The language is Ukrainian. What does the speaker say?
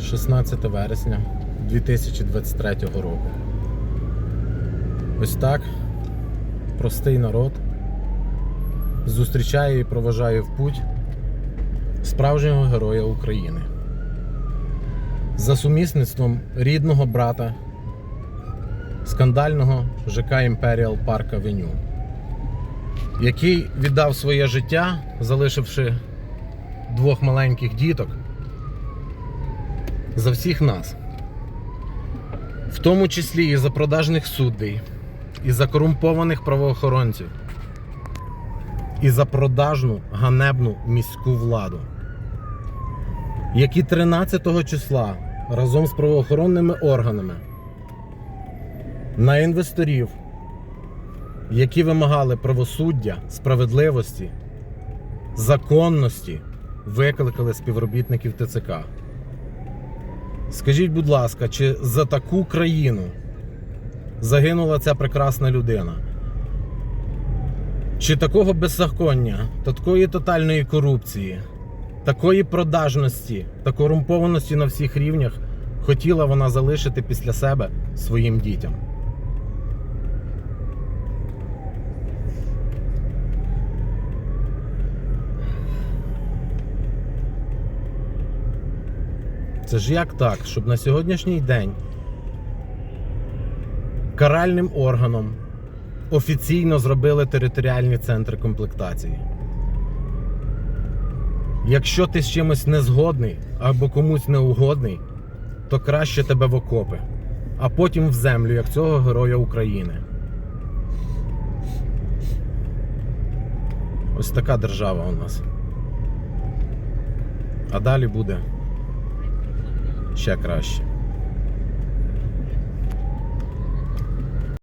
16 вересня 2023 року. Ось так простий народ зустрічає і проважає в путь справжнього героя України. За сумісництвом рідного брата скандального ЖК Імперіал Парк Авеню, який віддав своє життя, залишивши двох маленьких діток за всіх нас, в тому числі і за продажних суддей, і за корумпованих правоохоронців, і за продажну ганебну міську владу, які 13 числа разом з правоохоронними органами на інвесторів, які вимагали правосуддя, справедливості, законності, викликали співробітників ТЦК. Скажіть, будь ласка, чи за таку країну загинула ця прекрасна людина? Чи такого беззаконня, такої тотальної корупції, такої продажності та корумпованості на всіх рівнях хотіла вона залишити після себе своїм дітям? Це ж як так, щоб на сьогоднішній день каральним органом офіційно зробили територіальні центри комплектації. Якщо ти з чимось не згодний або комусь не угодний, то краще тебе в окопи, а потім в землю, як цього героя України. Ось така держава у нас. А далі буде ще краще.